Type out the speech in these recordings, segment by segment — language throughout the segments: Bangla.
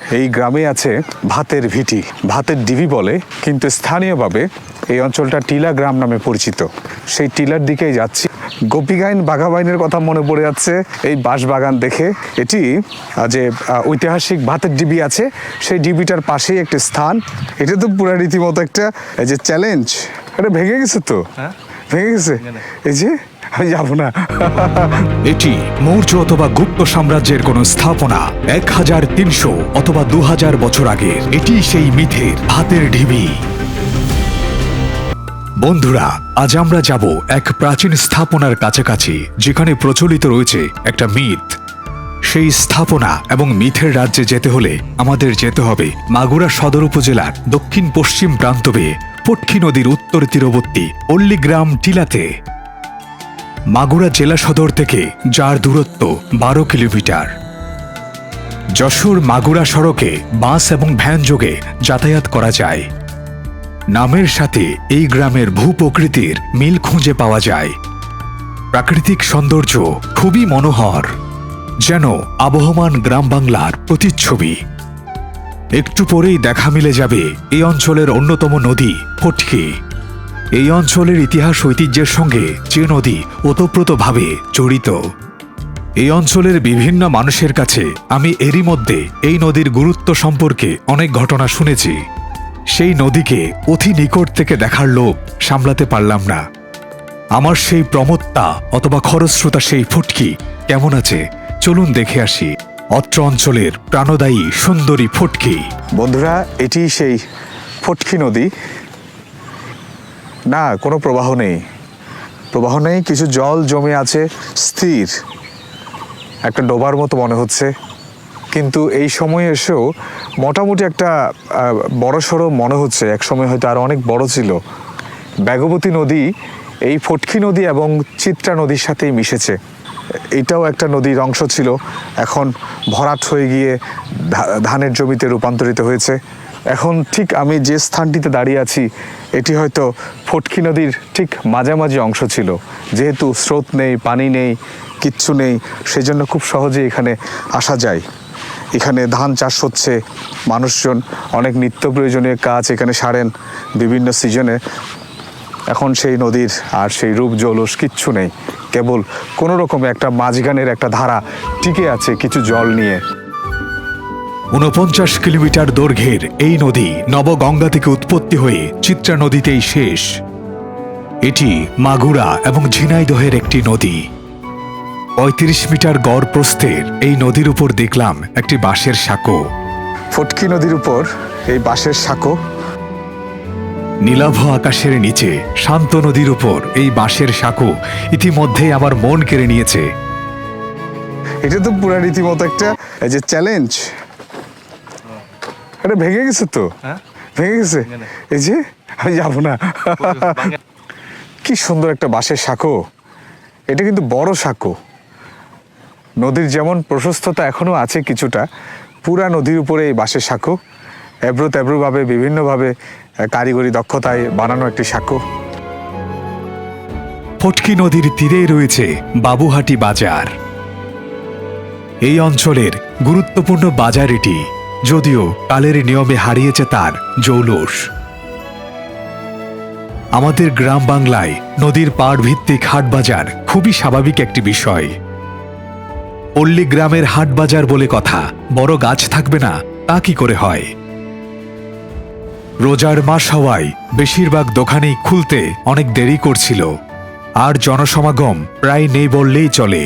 এই গ্রামে আছে ভাতের ভিটি। ভাতের ডিবি বলে কিন্তু স্থানীয়ভাবে এই অঞ্চলটা টিলা গ্রাম নামে পরিচিত। সেই টিলার দিকেই যাচ্ছি। গোপীগাইন বাঘাবাইনের কথা মনে পড়ে যাচ্ছে। এই বাঁশ বাগান দেখে এটি যে ঐতিহাসিক ভাতের ডিবি আছে সেই ডিবিটার পাশেই একটি স্থান। এটা তো পুরা রীতিমতো একটা এই যে চ্যালেঞ্জ এটা ভেঙে গেছে তো? ভেঙে গেছে। এই যে যাব না। এটি মৌর্য অথবা গুপ্ত সাম্রাজ্যের কোন স্থাপনা এক হাজার তিনশো অথবা দু হাজার বছর আগের। এটি সেই মিথের হাতের ঢিবি। বন্ধুরা, আজ আমরা যাব এক প্রাচীন স্থাপনার কাছাকাছি, যেখানে প্রচলিত রয়েছে একটা মিথ। সেই স্থাপনা এবং মিথের রাজ্যে যেতে হলে আমাদের যেতে হবে মাগুরা সদর উপজেলার দক্ষিণ পশ্চিম প্রান্ত বেয়ে পটকি নদীর উত্তর তীরবর্তী পল্লীগ্রাম টিলাতে। মাগুরা জেলা সদর থেকে যার দূরত্ব বারো কিলোমিটার। যশোর মাগুরা সড়কে বাস এবং ভ্যান যোগে যাতায়াত করা যায়। নামের সাথে এই গ্রামের ভূপ্রকৃতির মিল খুঁজে পাওয়া যায়। প্রাকৃতিক সৌন্দর্য খুবই মনোহর, যেন আবহমান গ্রাম বাংলার প্রতিচ্ছবি। একটু পরেই দেখা মিলে যাবে এই অঞ্চলের অন্যতম নদী, ফটকি। এই অঞ্চলের ইতিহাস ঐতিহ্যের সঙ্গে যে নদী ওতপ্রোতভাবে জড়িত। এই অঞ্চলের বিভিন্ন মানুষের কাছে আমি এরই মধ্যে এই নদীর গুরুত্ব সম্পর্কে অনেক ঘটনা শুনেছি। সেই নদীকে অতি নিকট থেকে দেখার লোভ সামলাতে পারলাম না। আমার সেই প্রমত্তা অথবা খরস্রোতা সেই ফুটকি কেমন আছে? চলুন দেখে আসি। অত্র অঞ্চলের প্রাণদায়ী সুন্দরী ফুটকি। বন্ধুরা, এটি সেই ফটকি নদী। না, কোনো প্রবাহ নেই। প্রবাহ নেই, কিছু জল জমে আছে, স্থির। একটা ডোবার মতো মনে হচ্ছে। কিন্তু এই সময়ে এসেও মোটামুটি একটা বড় সড়ো মনে হচ্ছে। এক সময় হয়তো আরও অনেক বড় ছিল। ব্যাগবতী নদী, এই ফটকি নদী এবং চিত্রা নদীর সাথেই মিশেছে। এটাও একটা নদীর অংশ ছিল। এখন ভরাট হয়ে গিয়ে ধানের জমিতে রূপান্তরিত হয়েছে। এখন ঠিক আমি যে স্থানটিতে দাঁড়িয়ে আছি, এটি হয়তো ফটকি নদীর ঠিক মাঝামাঝি অংশ ছিল। যেহেতু স্রোত নেই, পানি নেই, কিচ্ছু নেই, সেজন্য খুব সহজে এখানে আসা যায়। এখানে ধান চাষ হচ্ছে, মানুষজন অনেক নিত্য প্রয়োজনীয় কাজ এখানে সারেন, বিভিন্ন সিজনে। এখন সেই নদীর আর সেই রূপ জলস কিচ্ছু নেই। কেবল কোনো রকমে একটা মাঝগানের একটা ধারা টিকে আছে কিছু জল নিয়ে। ঊনপঞ্চাশ কিলোমিটার দৈর্ঘ্যের এই নদী নবগঙ্গা থেকে উৎপত্তি হয়ে চিত্রা নদীতেই শেষ। এটি মাগুরা এবং ঝিনাইদহের একটি নদী। পঁয়ত্রিশ মিটার গড় প্রস্থের এই নদীর উপর দেখলাম একটি বাঁশের সাঁকো। ফটকি নদীর উপর এই বাঁশের সাঁকো। নীলাভ আকাশের নিচে শান্ত নদীর উপর এই বাঁশের সাঁকো ইতিমধ্যেই আমার মন কেড়ে নিয়েছে। এটা তো পুরা রীতিমতো একটা এই যে চ্যালেঞ্জ এটা ভেঙে গেছে তো? ভেঙে গেছে? এই যে আমি যাব না। কি সুন্দর একটা বাঁশের সাঁকো। এটা কিন্তু বড় সাঁকো। নদীর যেমন প্রশস্ততা এখনও আছে কিছুটা পুরা নদীর উপরে এই বাঁশের সাঁকো। এব্রো তেব্রোভাবে বিভিন্নভাবে কারিগরি দক্ষতায় বানানো একটি সাঁকো। ফটকি নদীর তীরেই রয়েছে বাবুহাটি বাজার। এই অঞ্চলের গুরুত্বপূর্ণ বাজার এটি। যদিও কালের নিয়মে হারিয়েছে তার জৌলস। আমাদের গ্রাম বাংলায় নদীর পাড় ভিত্তিক হাট বাজার খুবই স্বাভাবিক একটি বিষয়। পল্লী গ্রামের হাট বাজার বলে কথা, বড় গাছ থাকবে না, তা কি করে হয়? রোজার মাস হওয়ায় বেশিরভাগ দোকানেই খুলতে অনেক দেরি করছিল, আর জনসমাগম প্রায় নেই বললেই চলে।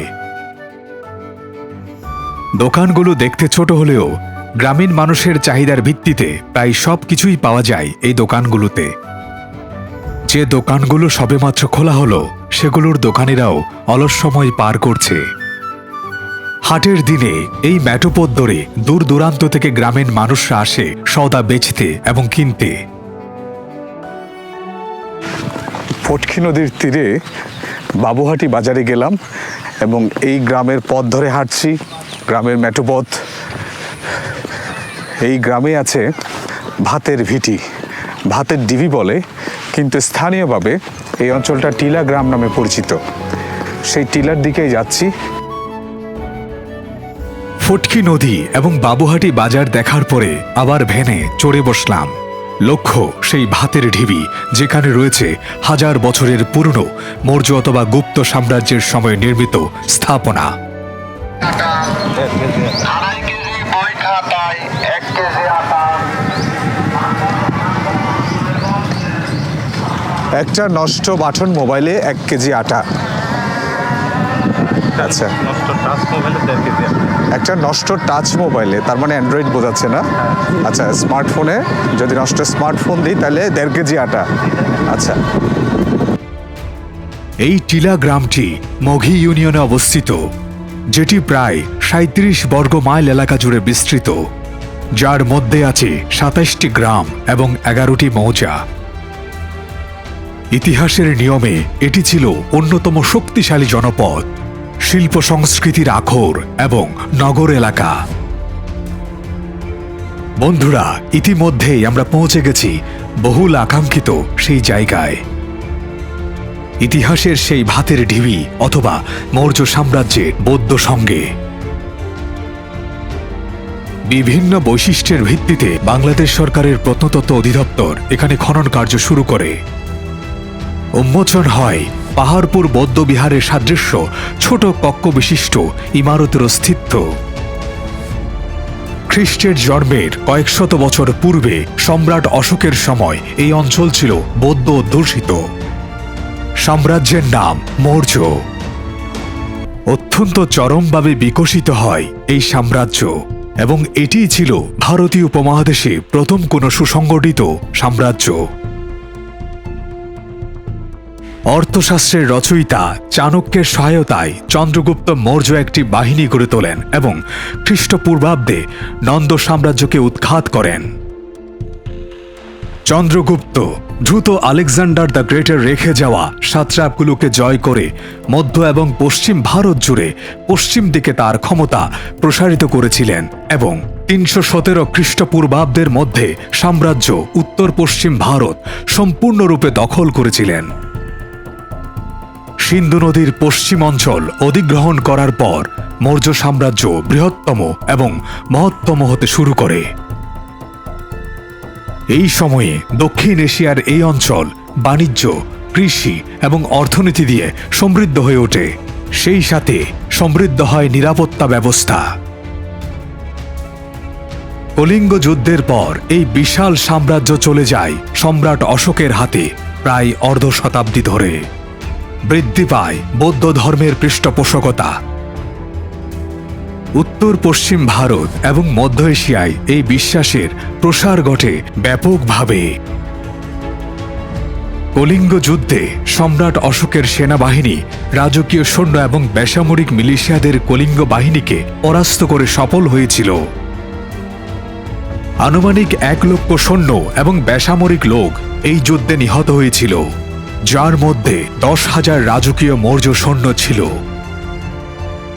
দোকানগুলো দেখতে ছোট হলেও গ্রামীণ মানুষের চাহিদার ভিত্তিতে প্রায় সব কিছুই পাওয়া যায় এই দোকানগুলোতে। যে দোকানগুলো সবেমাত্র খোলা হলো, সেগুলোর দোকানিরাও অলস সময় পার করছে। হাটের দিনে এই ম্যাটোপথ ধরে দূর দূরান্ত থেকে গ্রামীণ মানুষরা আসে সওদা বেচতে এবং কিনতে। ফটকি নদীর তীরে বাবুহাটি বাজারে গেলাম এবং এই গ্রামের পথ ধরে হাঁটছি, গ্রামের মেটোপথ এই গ্রামে আছে ভাতের ভিটি। ভাতের ডিবি বলে কিন্তু স্থানীয়ভাবে এই অঞ্চলটা টিলা গ্রাম নামে পরিচিত। সেই টিলার দিকেই যাচ্ছি। ফটকি নদী এবং বাবুহাটি বাজার দেখার পরে আবার ভ্যানে চড়ে বসলাম। লক্ষ্য সেই ভাতের ঢিবি যেখানে রয়েছে হাজার বছরের পুরনো মৌর্য অথবা গুপ্ত সাম্রাজ্যের সময় নির্মিত স্থাপনা আড়াই কেজি বই খাতায় এক কেজি আটা একটা নষ্ট বাটন মোবাইলে এক কেজি আটা। আচ্ছা। একটা নষ্ট টাচ মোবাইলে তার মানে অ্যান্ড্রয়েড বোঝাচ্ছে না? আচ্ছা স্মার্টফোনে যদি নষ্ট স্মার্টফোন দিই তাহলে দেড় কেজি আটা। আচ্ছা। এই টিলা গ্রামটি মঘি ইউনিয়নে অবস্থিত যেটি প্রায় সাঁত্রিশ বর্গ মাইল এলাকা জুড়ে বিস্তৃত। যার মধ্যে আছে সাতাশটি গ্রাম এবং এগারোটি মৌজা। ইতিহাসের নিয়মে এটি ছিল অন্যতম শক্তিশালী জনপদ, শিল্প সংস্কৃতির আখর এবং নগর এলাকা। বন্ধুরা, ইতিমধ্যেই আমরা পৌঁছে গেছি বহুল আকাঙ্ক্ষিত সেই জায়গায়। ইতিহাসের সেই ভাতের ঢিবি অথবা মৌর্য সাম্রাজ্যের বৌদ্ধ সঙ্গে। বিভিন্ন বৈশিষ্ট্যের ভিত্তিতে বাংলাদেশ সরকারের প্রত্নতত্ত্ব অধিদপ্তর এখানে খনন কার্য শুরু করে। উন্মোচন হয় পাহাড়পুর বৌদ্ধ বিহারের সাদৃশ্য, ছোট কক্ষ বিশিষ্ট, ইমারতের অস্তিত্ব। খ্রিস্টের জন্মের কয়েকশত বছর পূর্বে সম্রাট অশোকের সময় এই অঞ্চল ছিল বৌদ্ধ অধ্যুষিত। সাম্রাজ্যের নাম মৌর্য। অত্যন্ত চরমভাবে বিকশিত হয় এই সাম্রাজ্য এবং এটিই ছিল ভারতীয় উপমহাদেশে প্রথম কোনো সুসংগঠিত সাম্রাজ্য। অর্থশাস্ত্রের রচয়িতা চাণক্যের সহায়তায় চন্দ্রগুপ্ত মৌর্য একটি বাহিনী গড়ে তোলেন এবং খ্রিস্টপূর্বাব্দে নন্দ সাম্রাজ্যকে উৎখাত করেন। চন্দ্রগুপ্ত দ্রুত আলেকজান্ডার দ্য গ্রেটের রেখে যাওয়া সাত্রাপগুলোকে জয় করে মধ্য এবং পশ্চিম ভারত জুড়ে পশ্চিম দিকে তার ক্ষমতা প্রসারিত করেছিলেন এবং তিনশো সতেরো খ্রিস্টপূর্বাব্দের মধ্যে সাম্রাজ্য উত্তর পশ্চিম ভারত সম্পূর্ণরূপে দখল করেছিলেন। সিন্ধু নদীর পশ্চিম অঞ্চল অধিগ্রহণ করার পর মৌর্য সাম্রাজ্য বৃহত্তম এবং মহত্তম হতে শুরু করে। এই সময়ে দক্ষিণ এশিয়ার এই অঞ্চল বাণিজ্য, কৃষি এবং অর্থনীতি দিয়ে সমৃদ্ধ হয়ে ওঠে। সেই সাথে সমৃদ্ধ হয় নিরাপত্তা ব্যবস্থা। কলিঙ্গ যুদ্ধের পর এই বিশাল সাম্রাজ্য চলে যায় সম্রাট অশোকের হাতে, প্রায় অর্ধ শতাব্দী ধরে। বৃদ্ধি পায় বৌদ্ধ ধর্মের পৃষ্ঠপোষকতা। উত্তর, পশ্চিম ভারত এবং মধ্য এশিয়ায় এই বিশ্বাসের প্রসার ঘটে ব্যাপকভাবে। কলিঙ্গ যুদ্ধে সম্রাট অশোকের সেনাবাহিনী, রাজকীয় সৈন্য এবং বেসামরিক মিলিশিয়াদের কলিঙ্গ বাহিনীকে পরাস্ত করে সফল হয়েছিল। আনুমানিক এক লক্ষ সৈন্য এবং বেসামরিক লোক এই যুদ্ধে নিহত হয়েছিল। যার মধ্যে দশ হাজার রাজকীয় মৌর্য সৈন্য ছিল।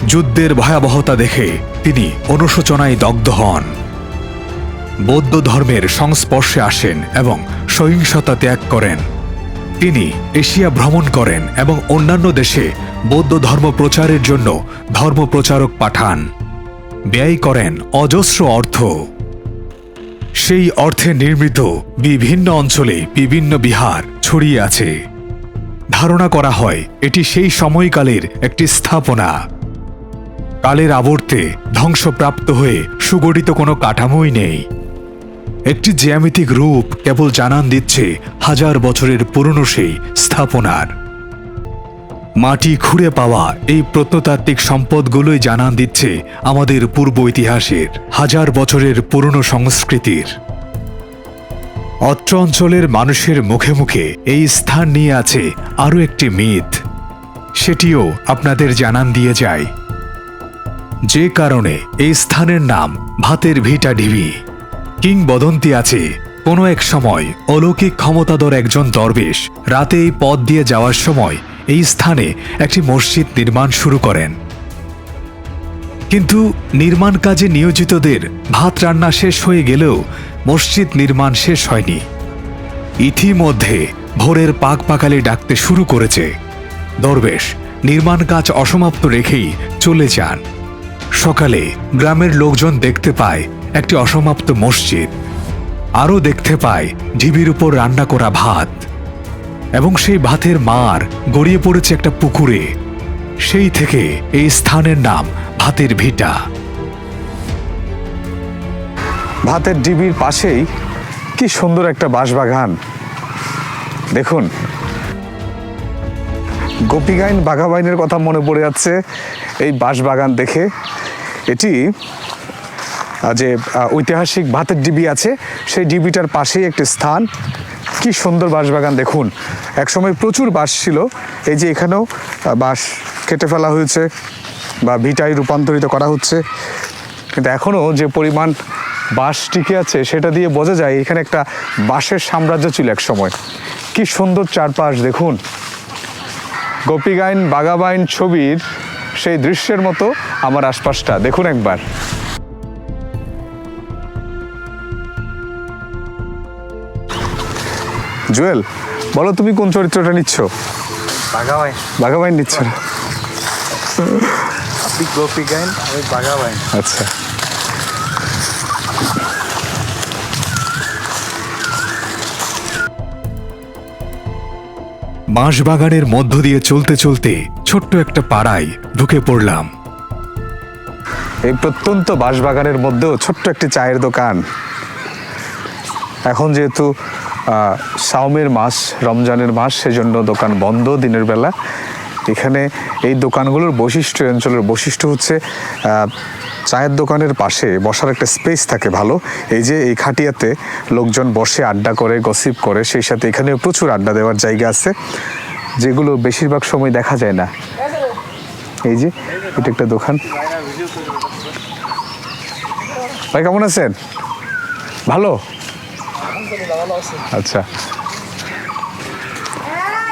যুদ্ধের ভয়াবহতা দেখে তিনি অনুশোচনায় দগ্ধ হন। বৌদ্ধ ধর্মের সংস্পর্শে আসেন এবং সহিংসতা ত্যাগ করেন। তিনি এশিয়া ভ্রমণ করেন এবং অন্যান্য দেশে বৌদ্ধ ধর্ম প্রচারের জন্য ধর্মপ্রচারক পাঠান। ব্যয় করেন অজস্র অর্থ। সেই অর্থে নির্মিত বিভিন্ন অঞ্চলে বিভিন্ন বিহার ছড়িয়ে আছে। ধারণা করা হয়, এটি সেই সময়কালের একটি স্থাপনা। কালের আবর্তে ধ্বংসপ্রাপ্ত হয়ে সুগঠিত কোনো কাঠামোই নেই। একটি জ্যামিতিক রূপ কেবল জানান দিচ্ছে হাজার বছরের পুরনো সেই স্থাপনার। মাটি খুঁড়ে পাওয়া এই প্রত্নতাত্ত্বিক সম্পদগুলোই জানান দিচ্ছে আমাদের পূর্ব ইতিহাসের হাজার বছরের পুরনো সংস্কৃতির। অত্র অঞ্চলের মানুষের মুখে মুখে এই স্থান নিয়ে আছে আরও একটি মিথ। সেটিও আপনাদের জানান দিয়ে যায়। যে কারণে এই স্থানের নাম ভাতের ভিটা ঢিবি কিংবদন্তি আছে কোনো এক সময় অলৌকিক ক্ষমতাধর একজন দরবেশ রাতে এই পথ দিয়ে যাওয়ার সময় এই স্থানে একটি মসজিদ নির্মাণ শুরু করেন। কিন্তু নির্মাণ কাজে নিয়োজিতদের ভাত রান্না শেষ হয়ে গেলেও মসজিদ নির্মাণ শেষ হয়নি। ইতিমধ্যে ভোরের পাক পাকালে ডাকতে শুরু করেছে। দরবেশ, নির্মাণ কাজ অসমাপ্ত রেখেই চলে যান। সকালে গ্রামের লোকজন দেখতে পায় একটি অসমাপ্ত মসজিদ। আরও দেখতে পায় ঢিবির উপর রান্না করা ভাত। এবং সেই ভাতের মার গড়িয়ে পড়েছে একটা পুকুরে। সেই থেকে এই স্থানের নাম ভাতের ভিটা। ভাতের ডিবির পাশেই কি সুন্দর একটা বাঁশবাগান। দেখুন। গোপীগাইন বাঘাবাইনের কথা মনে পড়ে যাচ্ছে এই বাঁশবাগান দেখে। এটি যে ঐতিহাসিক ভাতের ডিবি আছে, সেই ডিবিটার পাশেই একটি স্থান। কি সুন্দর বাঁশবাগান, দেখুন। একসময় প্রচুর বাঁশ ছিল। এই যে এখানেও বাঁশ কেটে ফেলা হয়েছে বা ভিটায় রূপান্তরিত করা হচ্ছে। কিন্তু এখনও যে পরিমাণ বাঁশ টিকে আছে সেটা দিয়ে বোঝা যায় এখানে একটা বাঁশের সাম্রাজ্য ছিল এক সময়। কি সুন্দর চারপাশ দেখুন। গোপীগাইন বাগাবাইন ছবির সেই দৃশ্যের মতো আমার আশপাশটা দেখুন একবার। জুয়েল বলো তুমি কোন চরিত্রটা নিচ্ছ? বাঘাবাই বাগাবাইন নিচ্ছ? আপনি গোপী গাইন আমি আচ্ছা। বাঁশবাগানের মধ্য দিয়ে চলতে চলতে ছোট্ট একটা পাড়ায় ঢুকে পড়লাম। এই প্রত্যন্ত বাঁশবাগানের মধ্যেও ছোট্ট একটি চায়ের দোকান। এখন যেহেতু আহ, শাওমের মাস রমজানের মাস সেজন্য দোকান বন্ধ দিনের বেলা। এখানে এই দোকানগুলোর বৈশিষ্ট্য অঞ্চলের বৈশিষ্ট্য হচ্ছে চায়ের দোকানের পাশে বসার একটা স্পেস থাকে ভালো। এই যে এই খাটিয়াতে লোকজন বসে আড্ডা করে গসিপ করে, সেই সাথে এখানে প্রচুর আড্ডা দেওয়ার জায়গা আছে, যেগুলো বেশিরভাগ সময় দেখা যায় না। এই যে, এটা একটা দোকান। ভাই, কেমন আছেন? ভালো? আচ্ছা।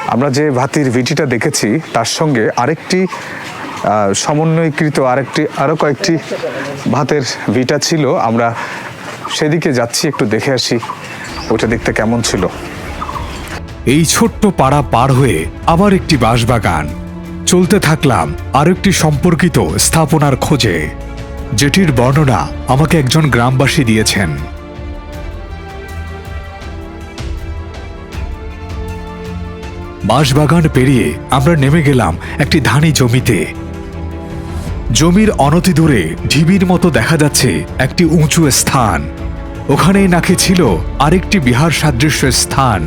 আমরা যে ভাতির ভিটিটা দেখেছি, তার সঙ্গে আরেকটি সমন্বয়কৃত আরেকটি আরও কয়েকটি ভাতের ভিটা ছিল। আমরা সেদিকে যাচ্ছি, একটু দেখে আসি ওটা দেখতে কেমন ছিল। এই ছোট্ট পাড়া পার হয়ে আবার একটি বাঁশবাগান। চলতে থাকলাম আরেকটি সম্পর্কিত স্থাপনার খোঁজে, যেটির বর্ণনা আমাকে একজন গ্রামবাসী দিয়েছেন। বাঁশবাগান পেরিয়ে আমরা নেমে গেলাম একটি ধানি জমিতে। জমির অনতি দূরে ঢিবির মতো দেখা যাচ্ছে একটি উঁচু স্থান। ওখানেই নাকি ছিল আরেকটি বিহার সাদৃশ্য স্থান।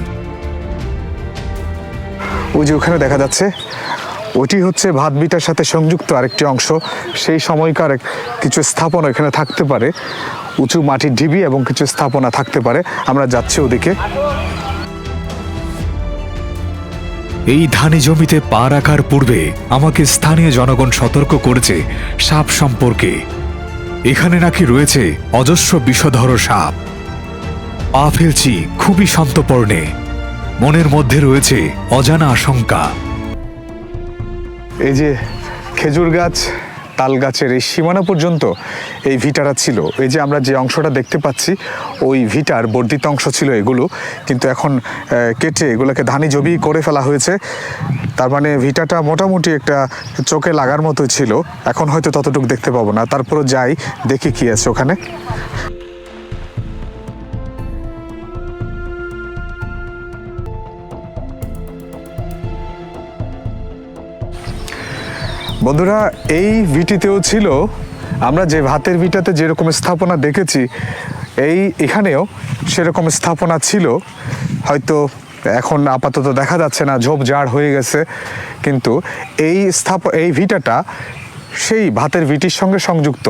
ওই যে ওখানে দেখা যাচ্ছে, ওটি হচ্ছে ভাত বিটার সাথে সংযুক্ত আরেকটি অংশ। সেই সময়কার কিছু স্থাপনা এখানে থাকতে পারে। উঁচু মাটির ঢিবি এবং কিছু স্থাপনা থাকতে পারে। আমরা যাচ্ছি ওদিকে। এই ধানি জমিতে পা রাখার পূর্বে আমাকে স্থানীয় জনগণ সতর্ক করেছে সাপ সম্পর্কে। এখানে নাকি রয়েছে অজস্র বিষধর সাপ। পা ফেলছি খুবই শান্তপর্ণে। মনের মধ্যে রয়েছে অজানা আশঙ্কা। এই যে খেজুর গাছ তাল গাছের এই সীমানা পর্যন্ত এই ভিটারা ছিল। এই যে আমরা যে অংশটা দেখতে পাচ্ছি, ওই ভিটার বর্ধিত অংশ ছিল এগুলো। কিন্তু এখন কেটে এগুলোকে ধানি জবি করে ফেলা হয়েছে। তার মানে ভিটাটা মোটামুটি একটা চোখে লাগার মতো ছিল। এখন হয়তো ততটুকু দেখতে পাবো না। তারপরও যাই, দেখি কি আছে ওখানে। বন্ধুরা, এই ভিটিতেও ছিল, আমরা যে ভাতের ভিটাতে যেরকম স্থাপনা দেখেছি, এই এখানেও সেরকম স্থাপনা ছিল। হয়তো এখন আপাতত দেখা যাচ্ছে না, ঝোপঝাড় হয়ে গেছে, কিন্তু এই স্থাপ, এই ভিটাটা সেই ভাতের ভিটির সঙ্গে সংযুক্ত।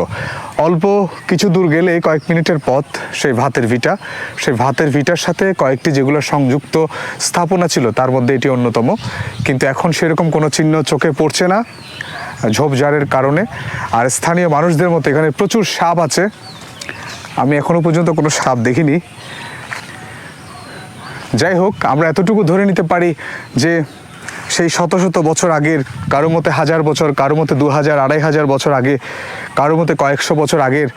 অল্প কিছু দূর গেলে কয়েক মিনিটের পথ সেই ভাতের ভিটা। সেই ভাতের ভিটার সাথে কয়েকটি যেগুলো সংযুক্ত স্থাপনা ছিল, তার মধ্যে এটি অন্যতম। কিন্তু এখন সেরকম কোনো চিহ্ন চোখে পড়ছে না ঝোপঝাড়ের কারণে। আর স্থানীয় মানুষদের মতো এখানে প্রচুর সাপ আছে। আমি এখনও পর্যন্ত কোনো সাপ দেখিনি। যাই হোক, আমরা এতটুকু ধরে নিতে পারি যে সেই শত শত বছর আগের, কারও মতে হাজার বছর, কারও মতে দু হাজার, আড়াই হাজার বছর আগে, কারও মতে কয়েকশো বছর আগের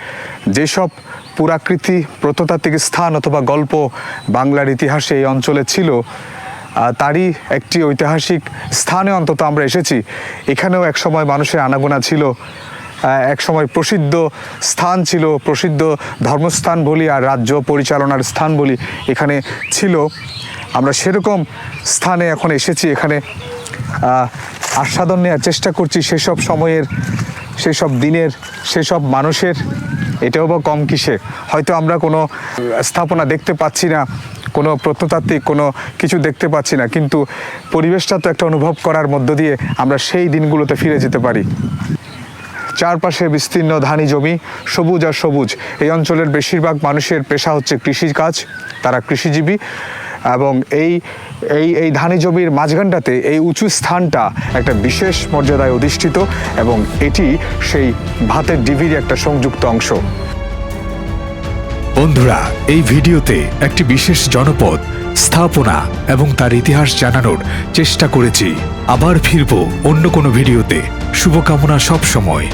যেসব পুরাকৃতি প্রত্নতাত্ত্বিক স্থান অথবা গল্প বাংলার ইতিহাসে এই অঞ্চলে ছিল তারই একটি ঐতিহাসিক স্থানে অন্তত আমরা এসেছি। এখানেও একসময় মানুষের আনাগোনা ছিল একসময় প্রসিদ্ধ স্থান ছিল, প্রসিদ্ধ ধর্মস্থান বলি আর রাজ্য পরিচালনার স্থান বলি এখানে ছিল। আমরা সেরকম স্থানে এখন এসেছি, এখানে আস্বাদন নেওয়ার চেষ্টা করছি সেসব সময়ের, সেসব দিনের, সেসব মানুষের, এটাও বা কম কিসে। হয়তো আমরা কোনো স্থাপনা দেখতে পাচ্ছি না, কোনো প্রত্নতাত্ত্বিক কোনো কিছু দেখতে পাচ্ছি না, কিন্তু পরিবেশটা তো একটা অনুভব করার মধ্য দিয়ে আমরা সেই দিনগুলোতে ফিরে যেতে পারি। চারপাশে বিস্তীর্ণ ধানি জমি, সবুজ আর সবুজ। এই অঞ্চলের বেশিরভাগ মানুষের পেশা হচ্ছে কৃষিকাজ, তারা কৃষিজীবী। এবং এই এই এই ধানি জমির মাঝখানটাতে এই উঁচু স্থানটা একটা বিশেষ মর্যাদায় অধিষ্ঠিত এবং এটি সেই ভাতের ডিবির একটা সংযুক্ত অংশ। বন্ধুরা, এই ভিডিওতে একটি বিশেষ জনপদ, স্থাপনা এবং তার ইতিহাস জানানোর চেষ্টা করেছি। আবার ফিরব অন্য কোনো ভিডিওতে। শুভকামনা সব সময়